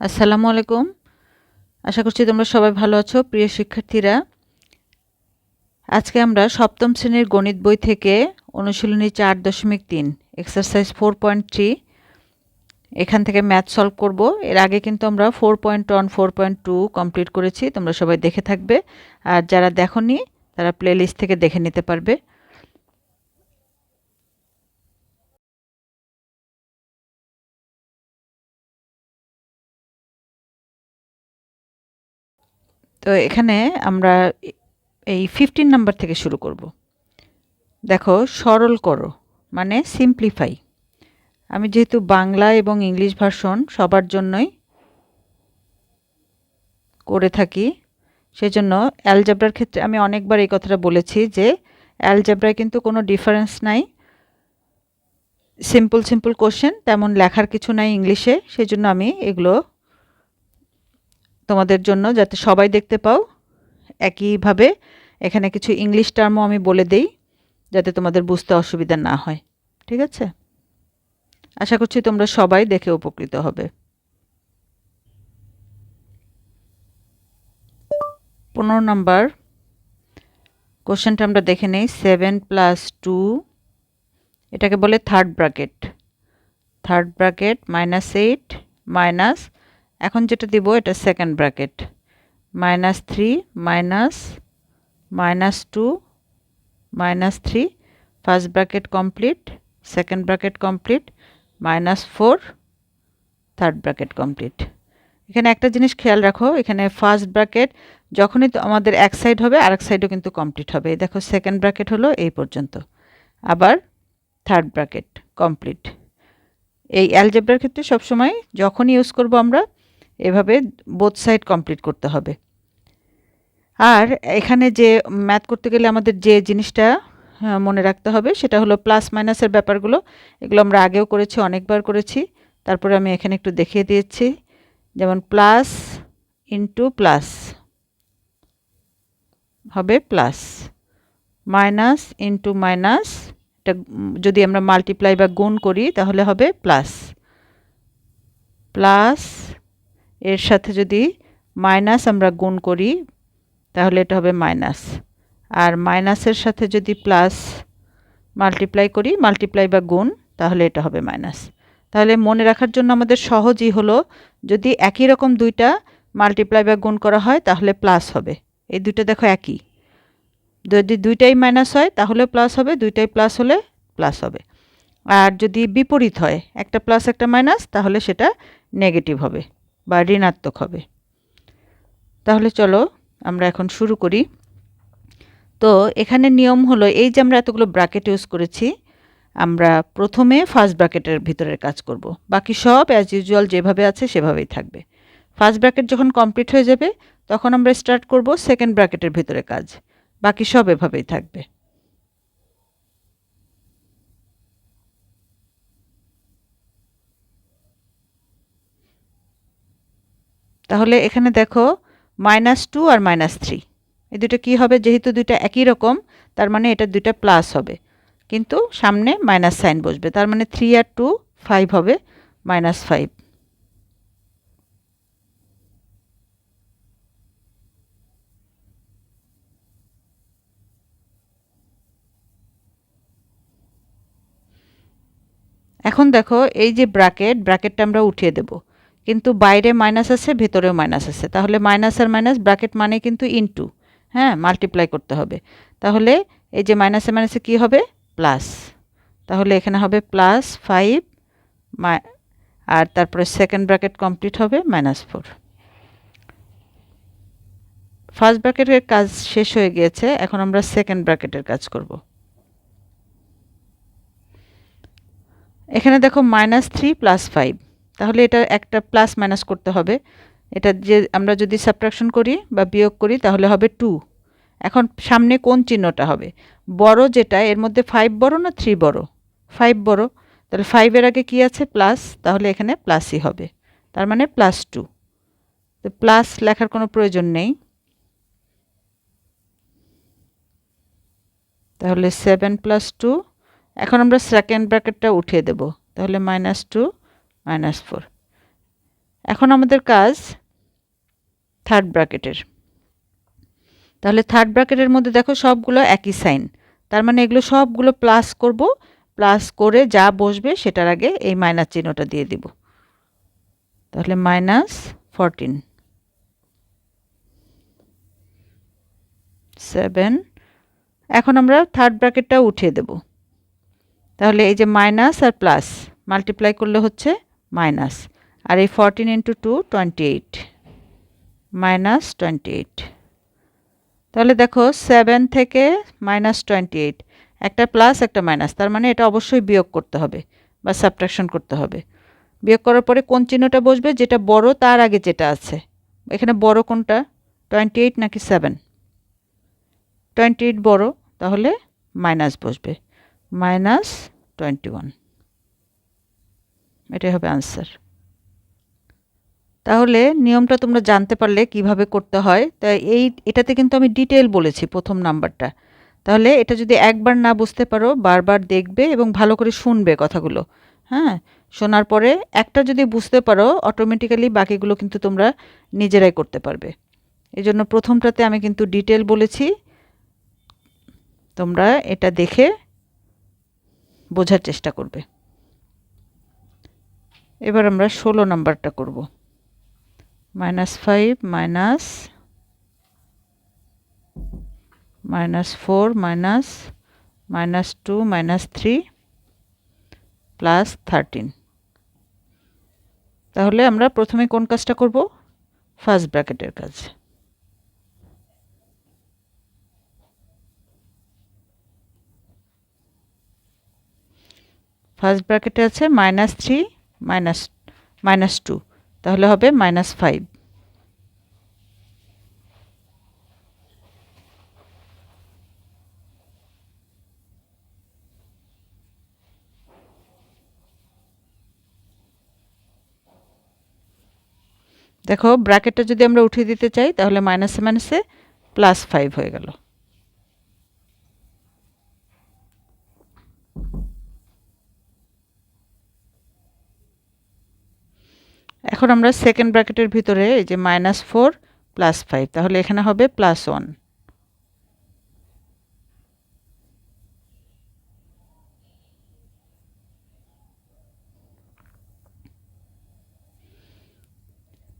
আসসালামু আলাইকুম। আশা করছি তোমরা সবাই ভালো আছো, প্রিয় শিক্ষার্থীরা। আজকে আমরা সপ্তম শ্রেণির গণিত বই থেকে অনুশীলনী চার দশমিক তিন এক্সারসাইজ ফোর পয়েন্ট থ্রি এখান থেকে ম্যাথ সলভ করব। এর আগে কিন্তু আমরা four point one four point two complete করেছি, তোমরা সবাই দেখে থাকবে। আর যারা দেখনি, তারা প্লেলিস্ট থেকে দেখে নিতে পারবে। তো এখানে আমরা এই ফিফটিন নাম্বার থেকে শুরু করব। দেখো, সরল করো মানে সিম্পলিফাই আমি যেহেতু বাংলা এবং ইংলিশ ভার্সন সবার জন্যই করে থাকি, সেজন্য অ্যালজাবরার ক্ষেত্রে আমি অনেকবার এই কথাটা বলেছি যে অ্যালজাবরায় কিন্তু কোনো ডিফারেন্স নাই। সিম্পল সিম্পল কোশ্চেন তেমন লেখার কিছু নাই ইংলিশে, সেজন্য আমি এগুলো তোমাদের জন্য, যাতে সবাই দেখতে পাও। একইভাবে এখানে কিছু ইংলিশ টার্মও আমি বলে দেই, যাতে তোমাদের বুঝতে অসুবিধা না হয়। ঠিক আছে? আশা করছি তোমরা সবাই দেখে উপকৃত হবে। পনেরো নম্বর কোশ্চেনটা আমরা দেখে নেই। সেভেন প্লাস টু, এটাকে বলে third bracket. Third bracket, minus eight, minus এখন যেটা দিব, এটা second bracket minus three minus minus two minus three first bracket complete second bracket complete minus four third bracket complete এখানে একটা জিনিস খেয়াল রাখো, এখানে ফার্স্ট ব্র্যাকেট যখনই তো আমাদের এক সাইড হবে, আরেক সাইডও কিন্তু কমপ্লিট হবে। দেখো সেকেন্ড ব্র্যাকেট হলো এই পর্যন্ত। আবার থার্ড ব্র্যাকেট কমপ্লিট এই অ্যালজেব্রার ক্ষেত্রে সবসময় যখনই ইউজ করব আমরা এভাবে বোথ সাইড কমপ্লিট করতে হবে। আর এখানে যে ম্যাথ করতে গেলে আমাদের যে জিনিসটা মনে রাখতে হবে, সেটা হলো প্লাস মাইনাসের ব্যাপারগুলো। এগুলো আমরা আগেও করেছি, অনেকবার করেছি। তারপরে আমি এখানে একটু দেখিয়ে দিয়েছি। যেমন প্লাস ইন্টু প্লাস হবে প্লাস মাইনাস ইন্টু মাইনাস এটা যদি আমরা মাল্টিপ্লাই বা গুণ করি, তাহলে হবে প্লাস প্লাস এর সাথে যদি মাইনাস আমরা গুণ করি, তাহলে এটা হবে মাইনাস। আর মাইনাসের সাথে যদি প্লাস মাল্টিপ্লাই করি, মাল্টিপ্লাই বা গুণ, তাহলে এটা হবে মাইনাস। তাহলে মনে রাখার জন্য আমাদের সহজই হলো, যদি একই রকম দুইটা মাল্টিপ্লাই বা গুণ করা হয়, তাহলে প্লাস হবে। এই দুইটা দেখো একই। যদি দুইটাই মাইনাস হয়, তাহলে প্লাস হবে, দুইটাই প্লাস হলে প্লাস হবে। আর যদি বিপরীত হয়, একটা প্লাস, একটা মাইনাস, তাহলে সেটা নেগেটিভ হবে। বা ঋণাত্মক হবে। তাহলে চলো আমরা এখন শুরু করি। তো এখানে নিয়ম হলো, এই যে আমরা এতগুলো ব্র্যাকেট ইউজ করেছি, আমরা প্রথমে ফার্স্ট ব্র্যাকেটের ভিতরের কাজ করব। বাকি সব অ্যাজ ইউজুয়াল যেভাবে আছে সেভাবেই থাকবে। ফার্স্ট ব্র্যাকেট যখন কমপ্লিট হয়ে যাবে, তখন আমরা স্টার্ট করব সেকেন্ড ব্র্যাকেটের ভিতরে কাজ। বাকি সব এভাবেই থাকবে। তাহলে এখানে দেখো মাইনাস টু আর মাইনাস থ্রি এই দুটো কী হবে? যেহেতু দুইটা একই রকম, তার মানে এটা দুইটা প্লাস হবে। কিন্তু সামনে মাইনাস সাইন বসবে। তার মানে থ্রি আর টু ফাইভ হবে মাইনাস ফাইভ এখন দেখো এই যে ব্র্যাকেট ব্র্যাকেটটা আমরা উঠিয়ে দেবো। কিন্তু বাইরে মাইনাস আছে, ভেতরেও মাইনাস আছে। তাহলে মাইনাস আর মাইনাস, ব্র্যাকেট মানে কিন্তু ইনটু হ্যাঁ? মাল্টিপ্লাই করতে হবে। তাহলে এই যে মাইনাসে মাইনাসে কী হবে? প্লাস তাহলে এখানে হবে প্লাস ফাইভ আর তারপরে সেকেন্ড ব্র্যাকেট কমপ্লিট হবে মাইনাস ফোর ফার্স্ট ব্র্যাকেটের কাজ শেষ হয়ে গিয়েছে, এখন আমরা সেকেন্ড ব্র্যাকেটের কাজ করব। এখানে দেখো মাইনাস থ্রি প্লাস ফাইভ তাহলে এটা একটা প্লাস মাইনাস করতে হবে। এটা যে আমরা যদি সাবট্রাকশন করি বা বিয়োগ করি তাহলে হবে টু এখন সামনে কোন চিহ্নটা হবে? বড় যেটা, এর মধ্যে ফাইভ বড় না থ্রি বড়? ফাইভ বড়। তাহলে ফাইভের আগে কি আছে? প্লাস তাহলে এখানে প্লাসই হবে। তার মানে প্লাস টু তো প্লাস লেখার কোনো প্রয়োজন নেই। তাহলে সেভেন প্লাস টু এখন আমরা সেকেন্ড ব্র্যাকেটটা উঠিয়ে দেব। তাহলে মাইনাস টু মাইনাস ফোর। এখন আমাদের কাজ থার্ড ব্র্যাকেটের তাহলে থার্ড ব্র্যাকেটের মধ্যে দেখো সবগুলো একই সাইন তার মানে এগুলো সবগুলো প্লাস করব প্লাস করে যা বসবে সেটার আগে এই মাইনাস চিহ্নটা দিয়ে দিব। তাহলে মাইনাস ফরটিন। সেভেন এখন আমরা থার্ড ব্র্যাকেটটা উঠিয়ে দেব। তাহলে এই যে মাইনাস আর প্লাস মাল্টিপ্লাই করলে হচ্ছে মাইনাস, আর এই fourteen into two twenty eight minus twenty eight তাহলে দেখো সেভেন থেকে মাইনাস টোয়েন্টি এইট একটা প্লাস একটা মাইনাস তার মানে এটা অবশ্যই বিয়োগ করতে হবে বা সাবট্রাকশন করতে হবে। বিয়োগ করার পরে কোন চিহ্নটা বসবে? যেটা বড়, তার আগে যেটা আছে। এখানে বড় কোনটা? টোয়েন্টি এইট নাকি সেভেন টোয়েন্টি এইট বড়, তাহলে মাইনাস বসবে। মাইনাস টোয়েন্টি ওয়ান এটাই হবে আনসার তাহলে নিয়মটা তোমরা জানতে পারলে কীভাবে করতে হয়। তা এই, এটাতে কিন্তু আমি ডিটেল বলেছি প্রথম নাম্বারটা। তাহলে এটা যদি একবার না বুঝতে পারো, বারবার দেখবে এবং ভালো করে শুনবে কথাগুলো। হ্যাঁ? শোনার পরে একটা যদি বুঝতে পারো অটোমেটিক্যালি বাকিগুলো কিন্তু তোমরা নিজেরাই করতে পারবে। এই জন্য প্রথমটাতে আমি কিন্তু ডিটেল বলেছি। তোমরা এটা দেখে বোঝার চেষ্টা করবে। এবার আমরা ষোলো নাম্বারটা করব। Minus five, minus minus four, minus minus two, minus three, plus thirteen. তাহলে আমরা প্রথমে কোন কাজটা করব? ফার্স্ট ব্র্যাকেটের কাজ। ফার্স্ট ব্র্যাকেটে আছে minus three minus minus two তাহলে হবে মাইনাস ফাইভ দেখো ব্র্যাকেটটা যদি আমরা উঠিয়ে দিতে চাই, তাহলে মাইনাসে মাইনাসে প্লাস ফাইভ হয়ে গেল। এখন আমরা সেকেন্ড ব্র্যাকেটের ভিতরে এই যে মাইনাস ফোর প্লাস ফাইভ তাহলে এখানে হবে প্লাস ওয়ান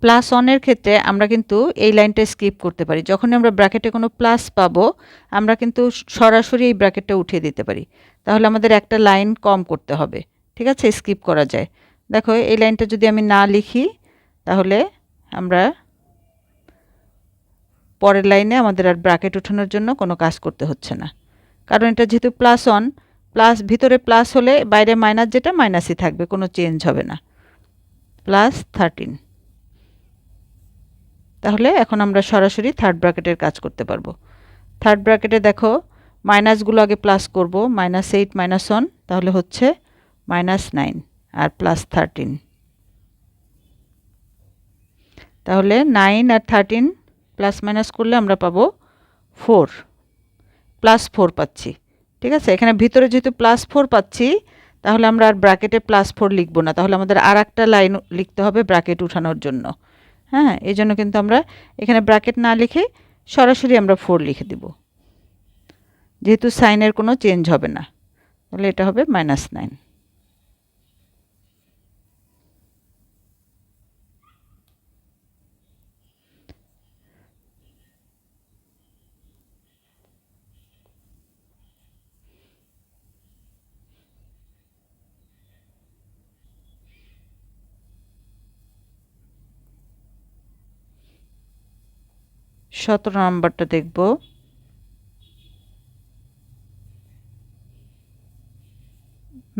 প্লাস ওয়ানের ক্ষেত্রে আমরা কিন্তু এই লাইনটা স্কিপ করতে পারি। যখন আমরা ব্র্যাকেটে কোনো প্লাস পাবো, আমরা কিন্তু সরাসরি এই ব্র্যাকেটটা উঠিয়ে দিতে পারি। তাহলে আমাদের একটা লাইন কম করতে হবে। ঠিক আছে? স্কিপ করা যায়। দেখো, এই লাইনটা যদি আমি না লিখি, তাহলে আমরা পরের লাইনে আমাদের আর ব্র্যাকেট উঠানোর জন্য কোনো কাজ করতে হচ্ছে না। কারণ এটা যেহেতু প্লাস ওয়ান প্লাস ভিতরে প্লাস হলে বাইরে মাইনাস যেটা মাইনাসই থাকবে, কোনো চেঞ্জ হবে না। প্লাস থার্টিন তাহলে এখন আমরা সরাসরি থার্ড ব্র্যাকেটের কাজ করতে পারব। থার্ড ব্র্যাকেটে দেখো মাইনাসগুলো আগে প্লাস করব মাইনাস এইট মাইনাস ওয়ান তাহলে হচ্ছে মাইনাস নাইন আর প্লাস থার্টিন তাহলে নাইন আর থার্টিন প্লাস মাইনাস করলে আমরা পাবো ফোর প্লাস ফোর পাচ্ছি। ঠিক আছে? এখানে ভিতরে যেহেতু প্লাস ফোর পাচ্ছি, তাহলে আমরা আর ব্র্যাকেটে প্লাস ফোর লিখব না। তাহলে আমাদের আর একটা লাইন লিখতে হবে ব্র্যাকেট উঠানোর জন্য। হ্যাঁ? এই জন্য কিন্তু আমরা এখানে ব্র্যাকেট না লিখে সরাসরি আমরা ফোর লিখে দেব। যেহেতু সাইনের কোনো চেঞ্জ হবে না। তাহলে এটা হবে মাইনাস নাইন সতেরো নম্বরটা দেখব।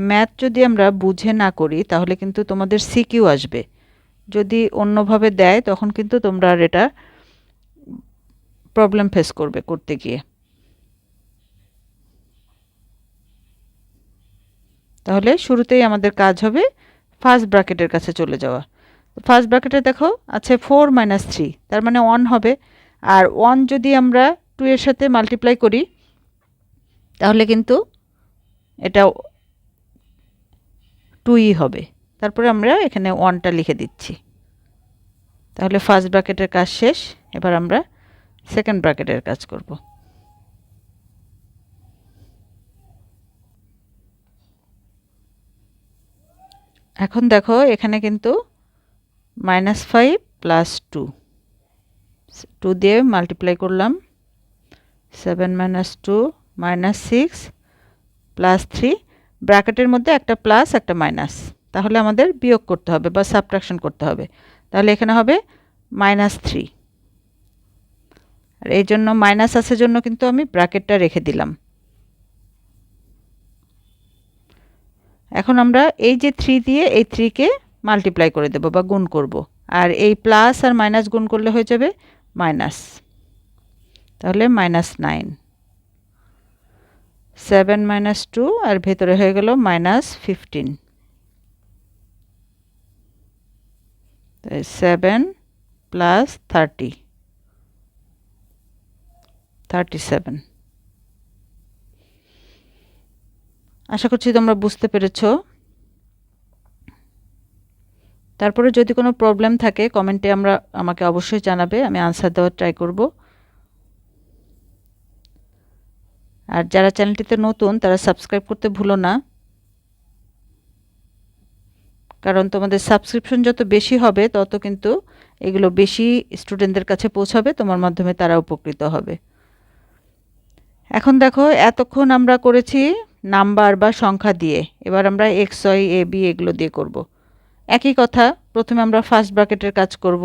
ম্যাথ যদি আমরা বুঝে না করি, তাহলে কিন্তু তোমাদের সিকিউ আসবে। যদি অন্যভাবে দেয়, তখন কিন্তু তোমরা আর এটা প্রবলেম ফেস করবে করতে গিয়ে। তাহলে শুরুতেই আমাদের কাজ হবে ফার্স্ট ব্র্যাকেটের কাছে চলে যাওয়া। ফার্স্ট ব্র্যাকেটে দেখো, আছে ফোর মাইনাস থ্রি তার মানে ওয়ান হবে। আর ওয়ান যদি আমরা টু এর সাথে মাল্টিপ্লাই করি, তাহলে কিন্তু এটা টুই হবে। তারপরে আমরা এখানে ওয়ানটা লিখে দিচ্ছি। তাহলে ফার্স্ট ব্র্যাকেটের কাজ শেষ। এবার আমরা সেকেন্ড ব্র্যাকেটের কাজ করব। এখন দেখো এখানে কিন্তু minus five plus two two দিয়ে মাল্টিপ্লাই করলাম seven minus two minus six plus three ব্র্যাকেটের মধ্যে একটা প্লাস একটা মাইনাস তাহলে আমাদের বিয়োগ করতে হবে বা সাবট্রাকশন করতে হবে। তাহলে এখানে হবে মাইনাস থ্রি আর এই জন্য মাইনাস আসার জন্য কিন্তু আমি ব্র্যাকেটটা রেখে দিলাম। এখন আমরা এই যে থ্রি দিয়ে এই থ্রিকে মাল্টিপ্লাই করে দেব বা গুণ করব। আর এই প্লাস আর মাইনাস গুণ করলে হয়ে যাবে মাইনাস তাহলে minus nine seven minus two আর ভেতরে হয়ে গেল minus fifteen seven plus thirty thirty seven আশা করছি তোমরা বুঝতে পেরেছ তারপরে যদি কোনো প্রবলেম থাকে কমেন্টে আমরা আমাকে অবশ্যই জানাবে, আমি আনসার দেওয়ার ট্রাই করব। আর যারা চ্যানেলটিতে নতুন, তারা সাবস্ক্রাইব করতে ভুলো না। কারণ তোমাদের সাবস্ক্রিপশন যত বেশি হবে, তত কিন্তু এগুলো বেশি স্টুডেন্টদের কাছে পৌঁছাবে, তোমার মাধ্যমে তারা উপকৃত হবে। এখন দেখো, এতক্ষণ আমরা করেছি নাম্বার বা সংখ্যা দিয়ে। এবার আমরা এক্স ওয়াই এ বি এগুলো দিয়ে করব। একই কথা, প্রথমে আমরা ফার্স্ট ব্র্যাকেটের কাজ করব।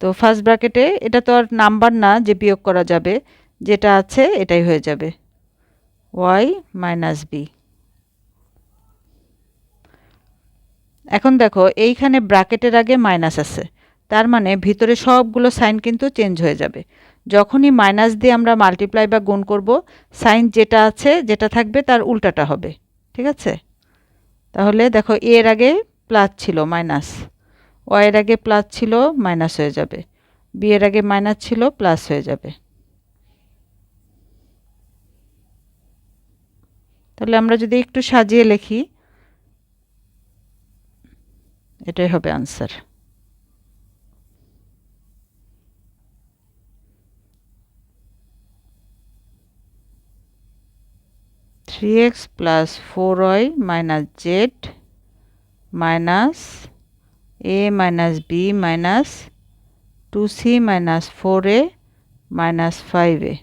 তো ফার্স্ট ব্র্যাকেটে এটা তো আর নাম্বার না যে বিয়োগ করা যাবে, যেটা আছে এটাই হয়ে যাবে। ওয়াই মাইনাস বি এখন দেখো, এইখানে ব্র্যাকেটের আগে মাইনাস আছে। তার মানে ভিতরে সবগুলো সাইন কিন্তু চেঞ্জ হয়ে যাবে। যখনই মাইনাস দিয়ে আমরা মাল্টিপ্লাই বা গুণ করব সাইন যেটা আছে, যেটা থাকবে তার উল্টাটা হবে। ঠিক আছে? তাহলে দেখো এর আগে প্লাস ছিল মাইনাস ওয়ের আগে প্লাস ছিল মাইনাস হয়ে যাবে। বি এর আগে মাইনাস ছিল প্লাস হয়ে যাবে। তাহলে আমরা যদি একটু সাজিয়ে লিখি, এটাই হবে answer three X plus four Y minus Z minus A minus B minus two C minus four A minus five A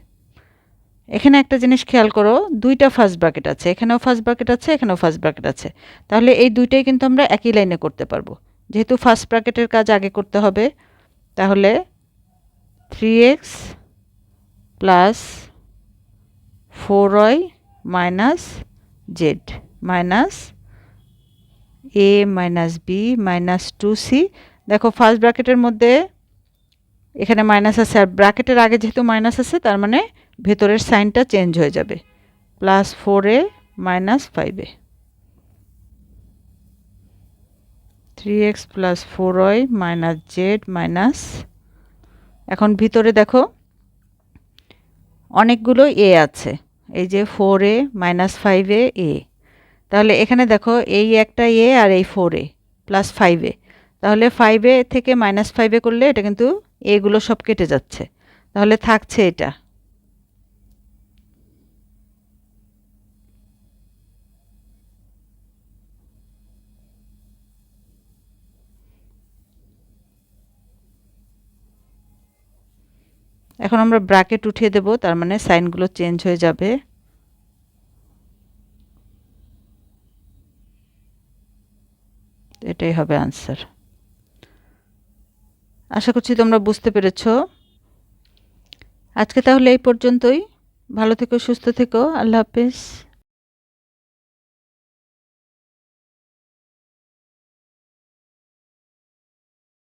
এখানে একটা জিনিস খেয়াল করো, দুইটা ফার্স্ট ব্র্যাকেট আছে। এখানেও ফার্স্ট ব্র্যাকেট আছে, এখানেও ফার্স্ট ব্র্যাকেট আছে। তাহলে এই দুইটাই কিন্তু আমরা একই লাইনে করতে পারব। যেহেতু ফার্স্ট ব্র্যাকেটের কাজ আগে করতে হবে, তাহলে three X plus four Y minus Z minus A minus B minus two C দেখো ফার্স্ট ব্র্যাকেটের মধ্যে এখানে মাইনাস আছে, আর ব্র্যাকেটের আগে যেহেতু মাইনাস আছে, তার মানে ভেতরের সাইনটা চেঞ্জ হয়ে যাবে। Plus four A minus five three X plus four Y minus Z minus এখন ভিতরে দেখো, অনেকগুলো এ আছে। এই যে four A minus five A A তাহলে এখানে দেখো এই একটা এ আর এই four A plus five A. তাহলে ফাইভ এ থেকে মাইনাস ফাইভ এ করলে এটা কিন্তু এগুলো সব কেটে যাচ্ছে। তাহলে থাকছে এটা। এখন আমরা ব্র্যাকেট উঠিয়ে দেব, তার মানে সাইনগুলো চেঞ্জ হয়ে যাবে। এটাই হবে আনসার আশা করছি তোমরা বুঝতে পেরেছ। আজকে তাহলে এই পর্যন্তই। ভালো থেকো, সুস্থ থেকো। আল্লাহ হাফিজ।